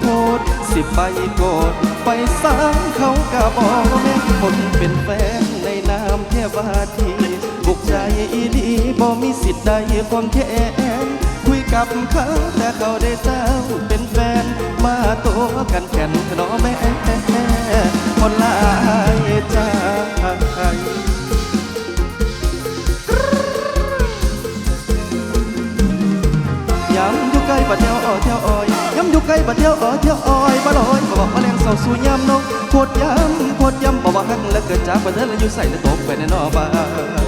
โพดสิไปโกรธไปสร้างเขากะบอกแม่คนเป็นแฟนในนามเทวาทีบุกใจอีดีบ่มีสิทธิ์ใดความแค้นคุยกับเขาแต่เขาได้เจ้าเป็นแฟน มาตัวกันแข่นขนอแม่คนลายใจย้ำอยู่ใกล้บัดเที่ยวอ้อเที่ยวอ้อ ยย้ำอยู่ใกล้บัดเที่ยวอ้อเที่ยวอ้อยบ่ลอยบ่บอกมาแรงเศร้าสู่ย้ำน้องโคตรย้ำโคตรย้ำบ่ว่าหักแล้วเกิดจากบัดเทิงแล้วอยู่ใส่แล้วตกไปในนอบ้าน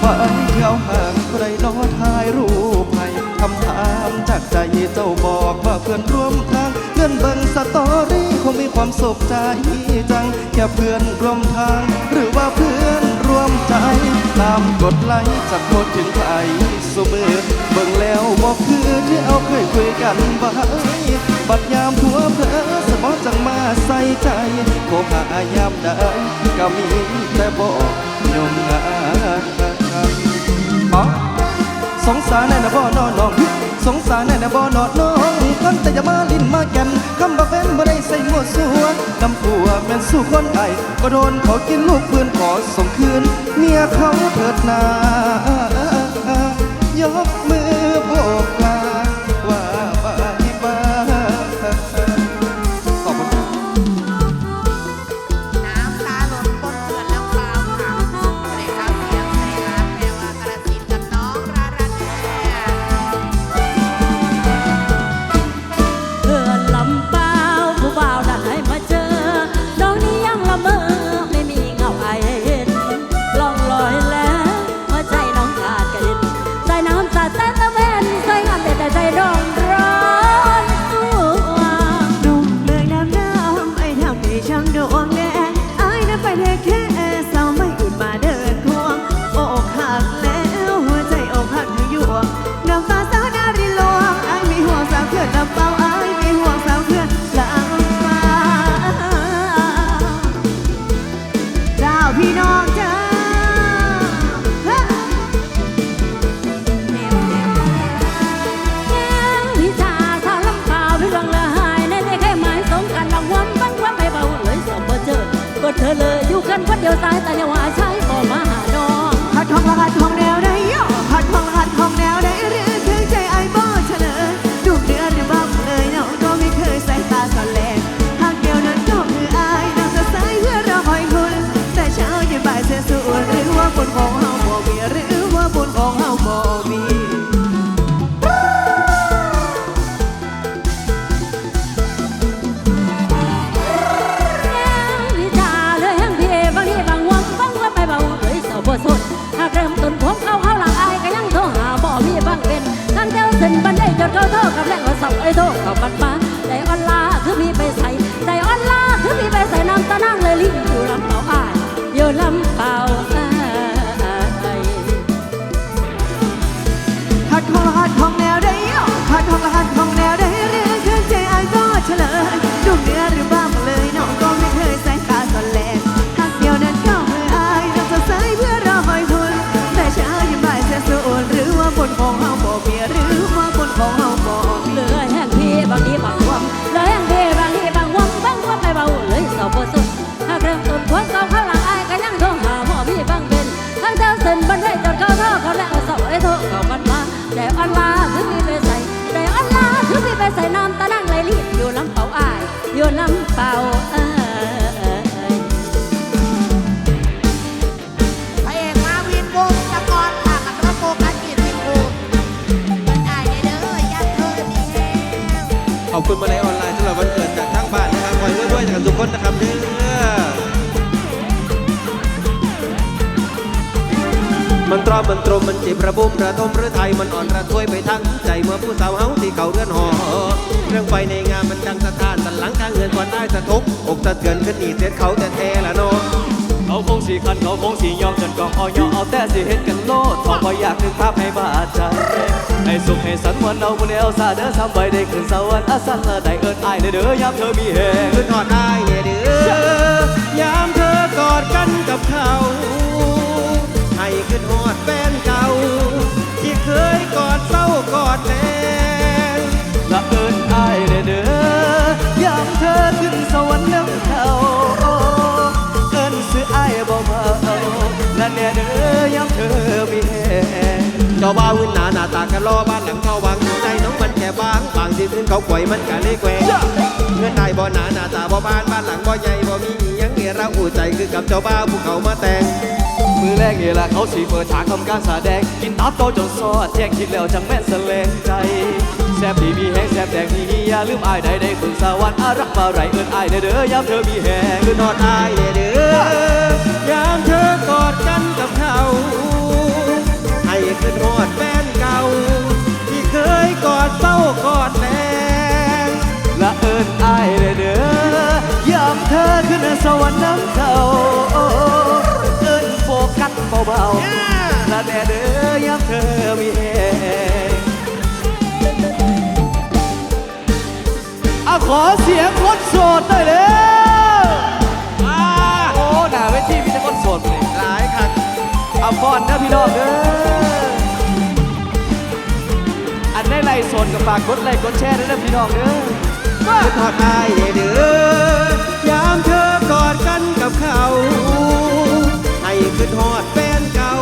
ไปเที่ยวห่างใครนอถ่ายรูปให้คำถามจากใจเจ้าบอกว่าเพื่อนร่วมทางเพื่อนเบิ่งสตอรี่คงมีความสุขใจจังแค่เพื่อนร่วมทาง หรือว่าเพื่อนร่วมใจ ตามกดไลค์จากโพสต์ถึงใครสมือเบิ่ง คุยกันไว้บัดยามผัวเพลอสมองจังมาใส่ใจโคหายามใดก็มีแต่บอกยมงานอ๋อสงสารแน่นะบ่นอนน้อง สงสารแน่นะบ่นอนน้องคนแต่อย่ามาลิ้นมาแกันคำบ่าแฟนบ่ได้ใส่หมวดสัวน้ำผัวแม่นสู้คนไอก็โดนเขากินลูกปืนขอส่งคืน เมียเขาเถิดนา ญของเฮาบ่มีหรือว่าบุญของเฮาบ่มีวิชาเลยทั้งพี่บางทีบางวังบางว่าไปเบาเลยเสาบ่สดหากเริ่มต้นผมเข้าเข้าหลังอายก็ยังโทรหาบ่มีบางเป็นทั้งเจ้าสินบันไดจดเข้าโทษกับแรงว่าเสาไอ้โทษกับมันมาใจอ่อนลาคือมีไปใส่ใจอ่อนลาคือมีไปใส่น้ำตานั่งเลยลิ้น มีหรือว่าบนของเฮาบอกเลือแห้งพี่บางทีบางวันเลยแห้งพี่บางทีบางวันบางวันไปเบาเลยเสาบ่สดหากเริ่มต้น รอมมันตรมมันจีบระบุมระทมหรือไทยมันอ่อนระทวยไปทั้งใจเมื่อผู้สาวเฮาที่เขาเรือนหอเรื่องไปในงานมันดังสะท้านสันหลังทางเงินก่อนได้สะทบอกสะเทือนขึ้นนี่เสียเขาแต่แท้ละนาะเขาคงสีคันเขาคงสียอมจนกองเอยอเอาแต่สิเห็นกันโลดขอพออยากนึกภาพให้บาดใจให้สุขให้สันวันเอาคนเดียวซาเด้อทำไว้ได้ขึ้นสวรรค์อาสันละได้เอิญอายเด้อยามเธอมีแหงขึ้นหอดได้เนี่ยเด้อาม จ้าบ่าวหน้าหน้าตากันรอบ้านหลังเขาวังใจน้องมันแค่บางบางที่ขึ้นเขาปล่อยมันกะเลยแกว่งเงินได้บ่หนาหน้าตาบ่บานบ้านหลังบ่ใหญ่บ่มีอิหยังเงียเราอู่ใจคือกับเจ้าบ่าวผู้เขามาแต่งมือแรกนี่แหละเขาสีเปิดฉากทำการแสดง กินตับโตจนซอดแจ้งคิดแล้วจังแม่นแสลงใจแซบดีมีแหงแซบแดงมีอย่าลืมอายใดได้ขึ้นสวรรค์อารักมาไรเอิญอายเด้อเด้อยามเธอมีแหงคือนอดอายเด้อยามเธอกอดกันกับเขาให้ ขึ้นหอดแฟนเก่า ที่เคยกอดเศร้ากอดแลงละเอิญอายเด้อเด้อยามเธอขึ้นสวรรค์น้ำเขาเอิญโฟกัสเบาๆละแน่เด้อยามเธอมีแหงเอาขอเสียงคนโสดหน่อยเร็วโอ้หน้าเวทีมีแต่คนโสดเลยหลายคันเอาฟอนนะพี่น้องเด้อ อันได้ไล่โสดกับฝากกดไลค์กดแชร์ด้วยนะพี่น้องเด้อขึ้นหอดอายเด้อยามเธอกอดกันกับเขา ให้ขึ้นหอดแฟนเก่า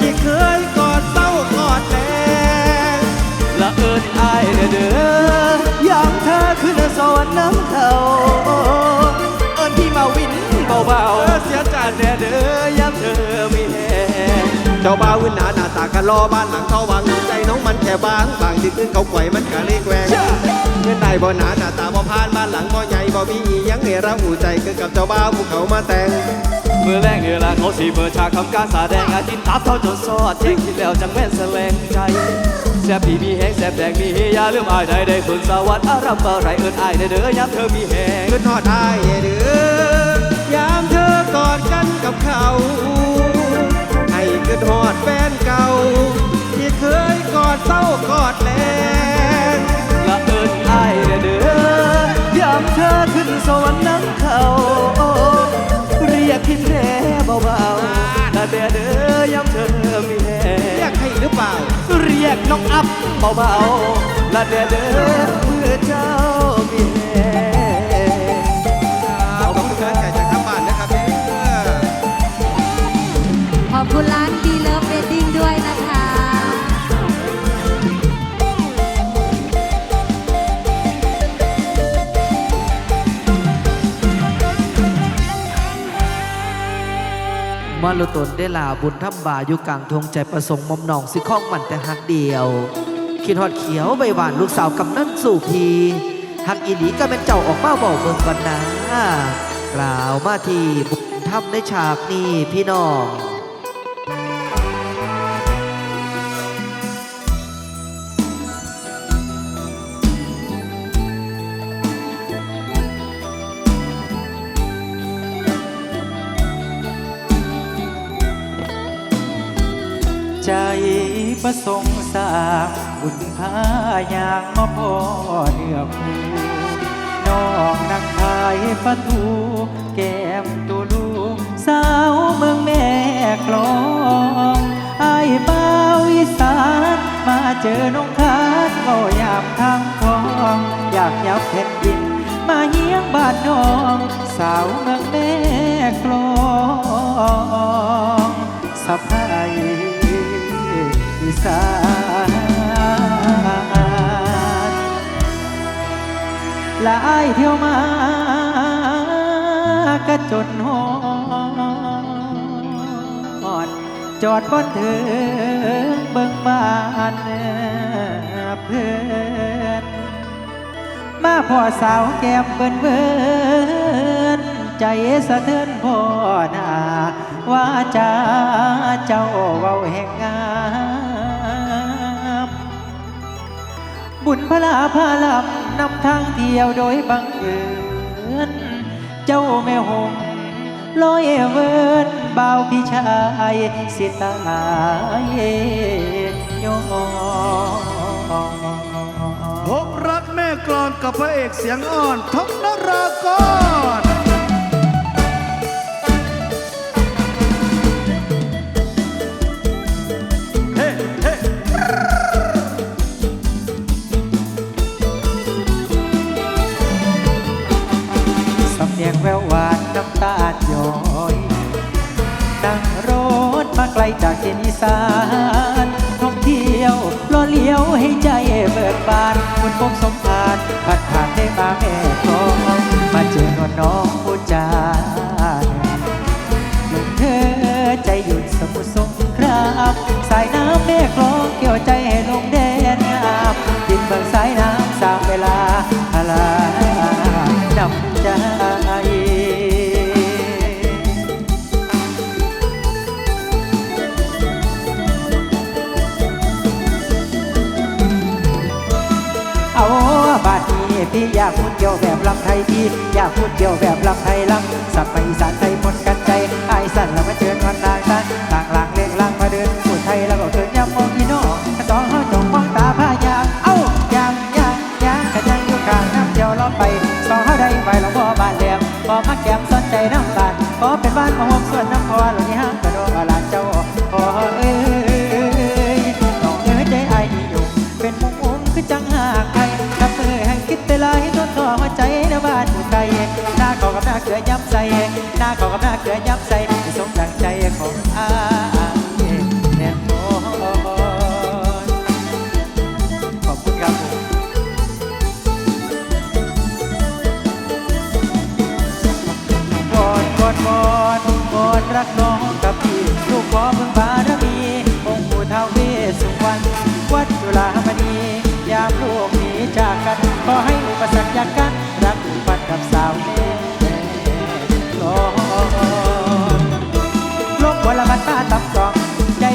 ที่เคยกอดเศร้ากอดแลงละเอิญอายเด้อเด้อยามเธอขึ้นสวรรค์น้ำเขาเอิญพี่มาวินเบาๆเสียใจแน่เด้อยามเธอมีแหงเจ้าบ่าวหน้าหน้าตากันรอบ้านหลังเขาวัง น้องมันแค่บางบางที่ขึ้นเขาปล่อยมันกะเลยแกว่งเงินได้บ่หนาหน้าตาบ่พานบ้านหลังบ่ใหญ่บ่มีอิหยังให้เราอู่ใจคือกับเจ้าบ่าวผู้เขามาแต่งเมื่อแรกนี่ละเขาสีเปิดฉากทำการแสดงอาทิตย์ตับเท่าจนซอดเจ๊งคิดแล้วจังแม่นแสลงใจแซบดีมีแหงแซบแดงมีเฮอย่าลืมอายใดได้ฝึกสวัสดิ์อารัมอะไรเอิญอายเด้อเด้อยามเธอมีแหงขึ้นหอดอายเด้อยามเธอกอดกันกับเขา วรรค์น้ำเขาเรียกพินแร่เบาๆละเด้อเด้อยามเธอมีแหเรียงกให้หรือเปล่า เรียกน้องอัพเบาๆละเด้อเด้อเมื่อเจ้ามี ลุตนได้ลาบุญทำบาอยู่กลางทงใจประสงค์มอมนองสิข้องมันแต่หักเดียวคิดฮอดเขียวใบหวานลูกสาวกำนันสู่พีหักอีหลีก็เป็นเจ้าออกมาบอกเบิ่งกันนะกล่าวมาที่บุญทำในฉากนี้พี่น้อง ใจประสงค์สร้างบุญพายางมาพ่อเนื้อคู่น้องนางขายปลาทูแก้มตูลูสาวเมืองแม่กลองไอ้ายเบาอีสานมาเจอน้องคาดก็ยามทางทอง อยากยับแผ่นดิน มาเฮียงบ้านน้อง สาวเมืองแม่กลองสะพาย สานหลายเที่ยวมากระจนหอด จอดบนเถิงเบิ่งบ้านเพื่อนมาพ่อสาวแก้มเบิ่นเบิ่นใจสะเทือนพ่อหนาว่าจะเจ้าเว้าแห่ง บุญพลาพาลำนำทางเที่ยวโดยบังเอิญเจ้าแม่หงลอยเวินบ่าวพี่ชายสิตายยอพบรักแม่กรอนกับพระเอกเสียงอ่อนทกนรากร แววหวานน้ำตาลย้อยนั่งรถมาไกลจากเขตอีสานท่องเที่ยวรอเลี้ยวให้ใจเบิกบานคุณพบสมภารผ่านผ่านได้มาแม่กองมาเจอนวลน้องผู้จาลงเธอใจหยุดสมุทรสงครามสายน้ำแม่กลองเกี่ยวใจให้ลงแดนงามดินเบิกสา แบบลำไทยพี่อยากพูดเกี่ยวแบบลำไทยลำ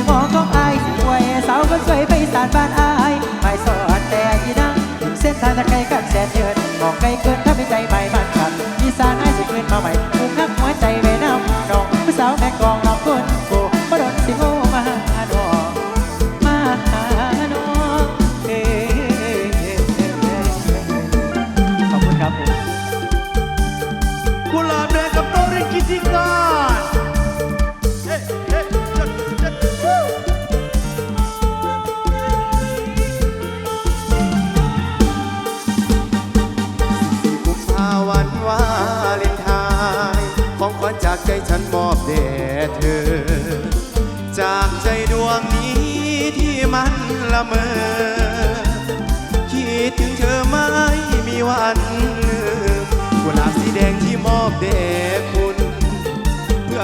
หมอของอายสิอวยสาวคนสวยไปสานบ้านอายไม่สอนแต่ยีนังถึงเส้นทางตะไคร้กันแสนเยินมองไกลเกินถ้าไม่ใจหม่มัน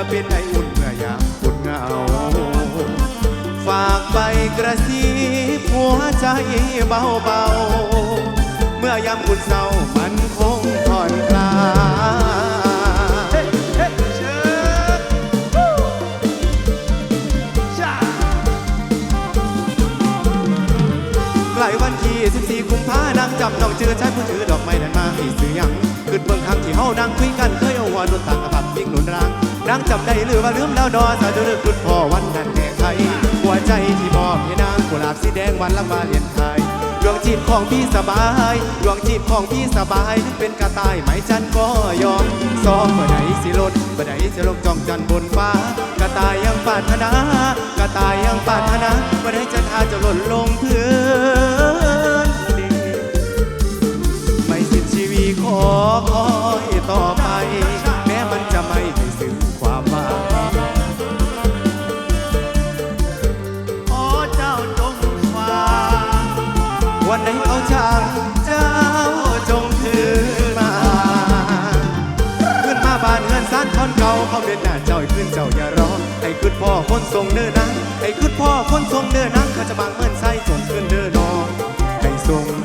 เป็นไออุ่นเมื่อยามคุณเหงา ฝากไปกระซิบหัวใจเบาๆ เมื่อยามคุณเศร้ามันคงผ่อนคลายเชิญจ้าใกล้วันที่ 14 กุมภานังจำน้องเจอชายผู้ถือดอกไม้นั้นมาให้ซื้อยังขึ้นเบิ่งคำที่เฮานั่งคุยกันเคยเอาหัวนุนตังกับผับวิ่งางนั่งจำได้หรือว่าลืมแล้วดอสาวจะเลิกคุณพ่อวันนั้นแห่งไทยหัวใจที่มอบให้นางกุหลาบสีแดงวันละมาเรียนไทยดวงจิตของพี่สบายดวงจิตของพี่สบายถึงเป็นกระต่ายไหมจันก็ยอมซ้อมเมื่อใดสิลดเมื่อใดสิลงจองจันบนฟ้ากระต่ายยังปรารถนากระต่ายยังปรารถนาเมื่อใดจันทาจะหล่นลงพื้นดินไม่สิ้นชีวีขอคอย เก่าเขาเป็นหน้าเจ้าให้ขึ้นเจ้าอย่ารอให้ขึ้นพ่อคนทรงเนื้อนังให้ขึ้นพ่อคนทรงเนื้อนังเขาจะบางเมื่อนไส้จนขึ้นเนื้อน้องให้ทรง